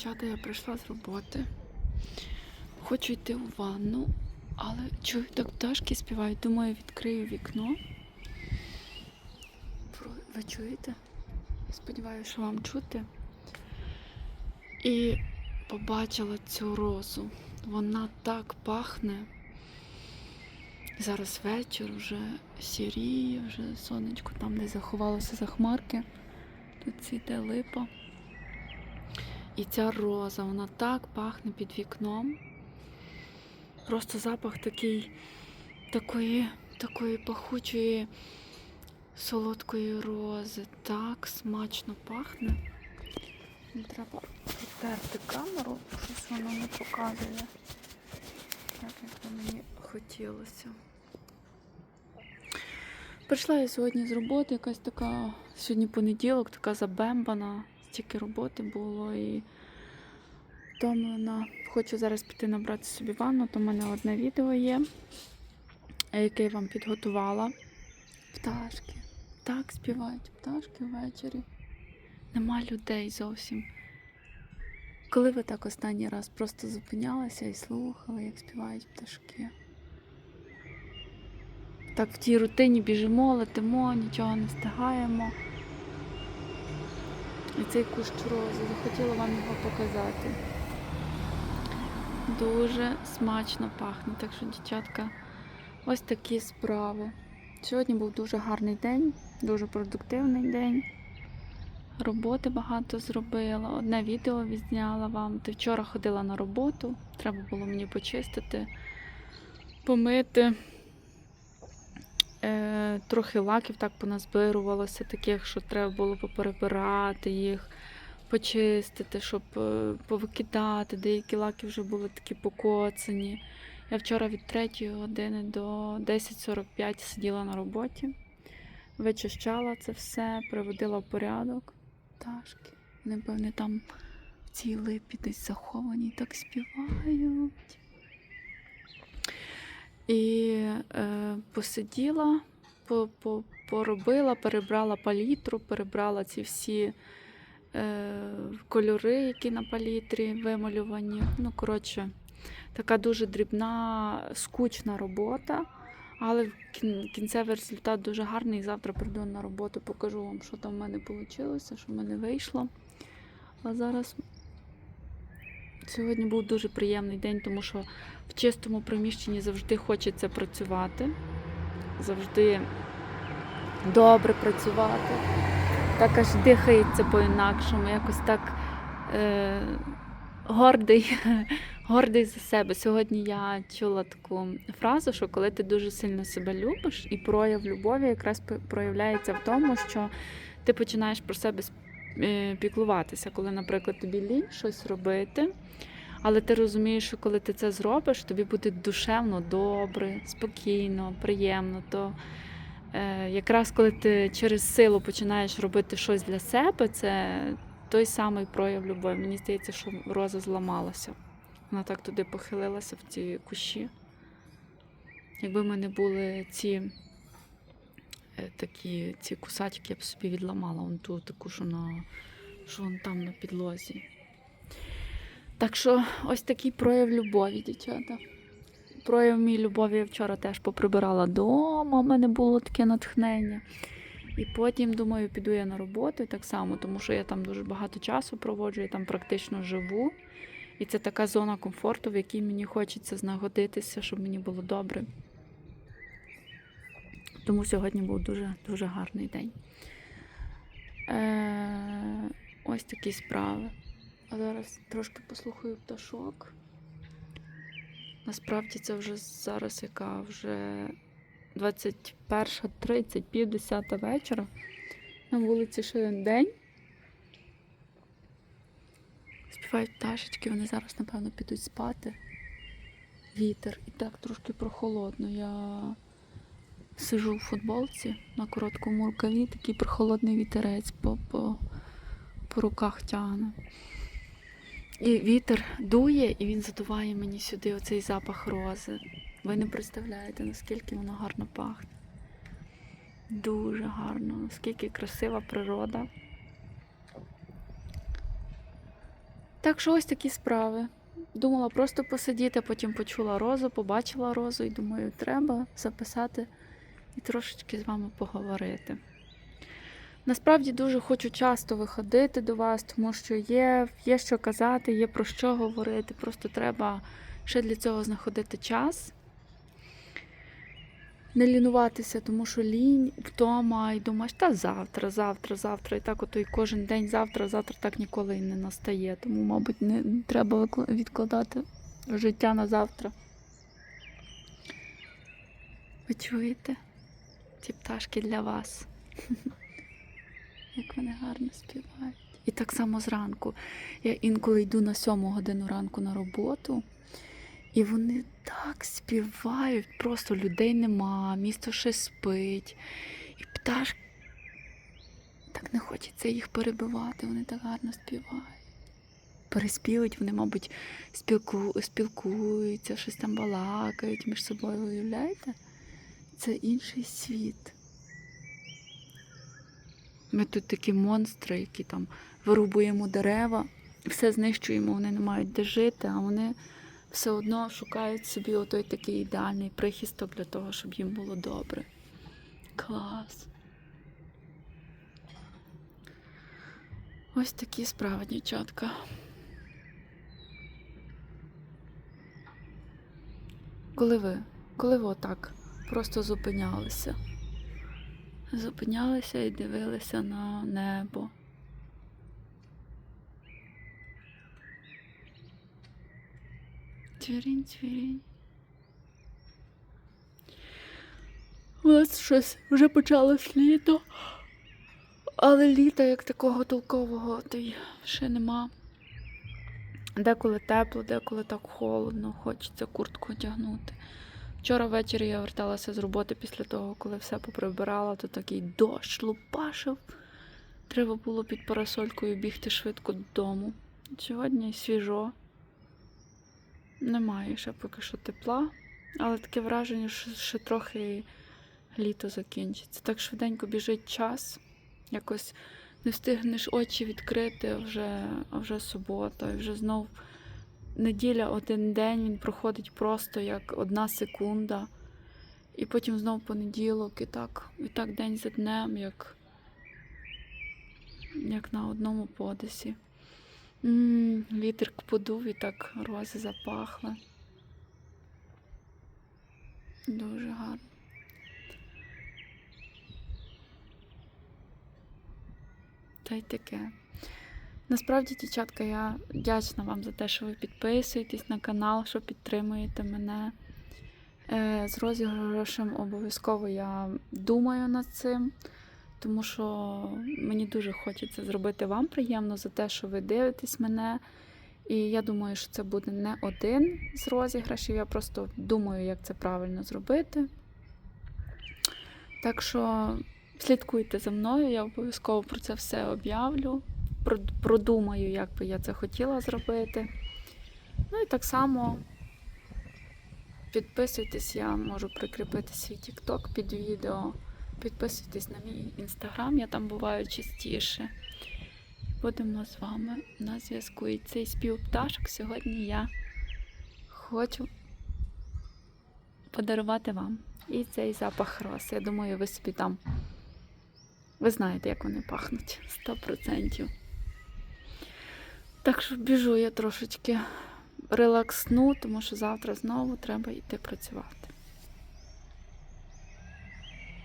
Дівчата, я прийшла з роботи. Хочу йти у ванну, але чую, так пташки співають. Думаю, відкрию вікно. Ви чуєте? Сподіваюся, що вам чути. І побачила цю розу. Вона так пахне. Зараз вечір, вже сіріє, вже сонечко там десь заховалося за хмарки. Тут цвіте липа. І ця роза, вона так пахне під вікном. Просто запах такий, такої, такої пахучої солодкої рози. Так смачно пахне. Треба протерти камеру, щось воно не показує. Так, як би мені хотілося. Прийшла я сьогодні з роботи, якась така, сьогодні понеділок, така забембана, стільки роботи було і втомлена. Хочу зараз піти набрати собі ванну, то в мене одне відео є, яке я вам підготувала. Пташки. Так співають пташки ввечері. Нема людей зовсім. Коли ви так останній раз просто зупинялися і слухали, як співають пташки? Так в тій рутині біжимо, летимо, нічого не встигаємо. І цей кущ рози, захотіла вам його показати. Дуже смачно пахне. Так що, дівчатка, ось такі справи. Сьогодні був дуже гарний день, дуже продуктивний день. Роботи багато зробила. Одне відео відзняла вам. Ти вчора ходила на роботу, треба було мені почистити, помити. Е, трохи лаків так поназбирувалося, таких, що треба було поперебирати їх, почистити, щоб е, повикидати. Деякі лаки вже були такі покоцані. Я вчора від 3 години до 10.45 сиділа на роботі, вичищала це все, приводила в порядок. Пташки. Вони, певне, там в цій липі десь заховані так співають. І е, посиділа, по, по, поробила, перебрала палітру, перебрала ці всі кольори, які на палітрі вималювані. Ну, коротше, така дуже дрібна, скучна робота. Але кінцевий результат дуже гарний. Завтра прийду на роботу, покажу вам, що там в мене вийшло, що в мене вийшло. А зараз сьогодні був дуже приємний день, тому що в чистому приміщенні завжди хочеться працювати, завжди добре працювати. Так аж дихається по-інакшому, якось так е, гордий, гордий за себе. Сьогодні я чула таку фразу, що коли ти дуже сильно себе любиш, і прояв любові якраз проявляється в тому, що ти починаєш про себе е, піклуватися, коли, наприклад, тобі лінь щось робити. Але ти розумієш, що коли ти це зробиш, тобі буде душевно, добре, спокійно, приємно. То якраз коли ти через силу починаєш робити щось для себе, це той самий прояв любові. Мені здається, що роза зламалася. Вона так туди похилилася в ці кущі. Якби в мене були ці е, такі ці кусачки, я б собі відламала вон ту таку, що, на, що вон там на підлозі. Так що ось такий прояв любові, дівчата. Прояв мій любові я вчора теж поприбирала вдома, в мене було таке натхнення. І потім, думаю, піду я на роботу так само, тому що я там дуже багато часу проводжу, я там практично живу. І це така зона комфорту, в якій мені хочеться знаходитися, щоб мені було добре. Тому сьогодні був дуже, дуже гарний день. Е, ось такі справи. А зараз трошки послухаю пташок. Насправді це вже зараз яка вже 21.30, пів десята вечора. На вулиці ще один день. Співають пташечки, вони зараз, напевно, підуть спати. Вітер і так трошки прохолодно. Я сижу в футболці на короткому рукаві, такий прохолодний вітерець по, по, по руках тягне. І вітер дує, і він задуває мені сюди оцей запах рози. Ви не представляєте, наскільки воно гарно пахне. Дуже гарно, наскільки красива природа. Так що ось такі справи. Думала просто посидіти, потім почула розу, побачила розу і думаю, треба записати і трошечки з вами поговорити. Насправді дуже хочу часто виходити до вас, тому що є, є що казати, є про що говорити. Просто треба ще для цього знаходити час. Не лінуватися, тому що лінь вдома і думаєш, та завтра, завтра, завтра. І так ото і кожен день завтра, завтра так ніколи і не настає. Тому, мабуть, не треба відкладати життя на завтра. Ви чуєте? Ці пташки для вас. Як вони гарно співають. І так само зранку. Я інколи йду на сьому годину ранку на роботу, і вони так співають, просто людей нема, місто ще спить. І пташки так не хочеться їх перебивати, вони так гарно співають. Переспівують, вони, мабуть, спілку... спілкуються, щось там балакають між собою, уявляєте? Це інший світ. Ми тут такі монстри, які там вирубуємо дерева, все знищуємо, вони не мають де жити, а вони все одно шукають собі отой такий ідеальний прихисток для того, щоб їм було добре. Клас. Ось такі справи, дівчатка. Коли ви, коли ви отак просто зупинялися? Зупинялися і дивилися на небо. Цвірінь, цвірінь. У нас щось вже почалось літо, але літа як такого толкового то й ще нема. Деколи тепло, деколи так холодно, хочеться куртку одягнути. Вчора ввечері я верталася з роботи після того, коли все поприбирала, то такий дощ лупашив. Треба було під парасолькою бігти швидко додому. Сьогодні свіжо. Немає ще поки що тепла, але таке враження, що ще трохи літо закінчиться. Так швиденько біжить час. Якось не встигнеш очі відкрити, вже, вже субота, і вже знов неділя, один день він проходить просто як одна секунда. І потім знов понеділок, і так, і так день за днем, як, як на одному подисі. м вітер подув і так рози запахли. Дуже гарно. Та й таке. Насправді, дівчатка, я вдячна вам за те, що ви підписуєтесь на канал, що підтримуєте мене. Е, З розіграшем обов'язково я думаю над цим, тому що мені дуже хочеться зробити вам приємно за те, що ви дивитесь мене. І я думаю, що це буде не один з розіграшів. Я просто думаю, як це правильно зробити. Так що слідкуйте за мною, я обов'язково про це все об'явлю продумаю, як би я це хотіла зробити. Ну і так само підписуйтесь, я можу прикріпити свій TikTok під відео. Підписуйтесь на мій інстаграм, я там буваю частіше. Будемо з вами на зв'язку. І цей спів пташок сьогодні я хочу подарувати вам. І цей запах роз. Я думаю, ви собі там. Ви знаєте, як вони пахнуть. 100%. Так що біжу я трошечки релаксну, тому що завтра знову треба йти працювати.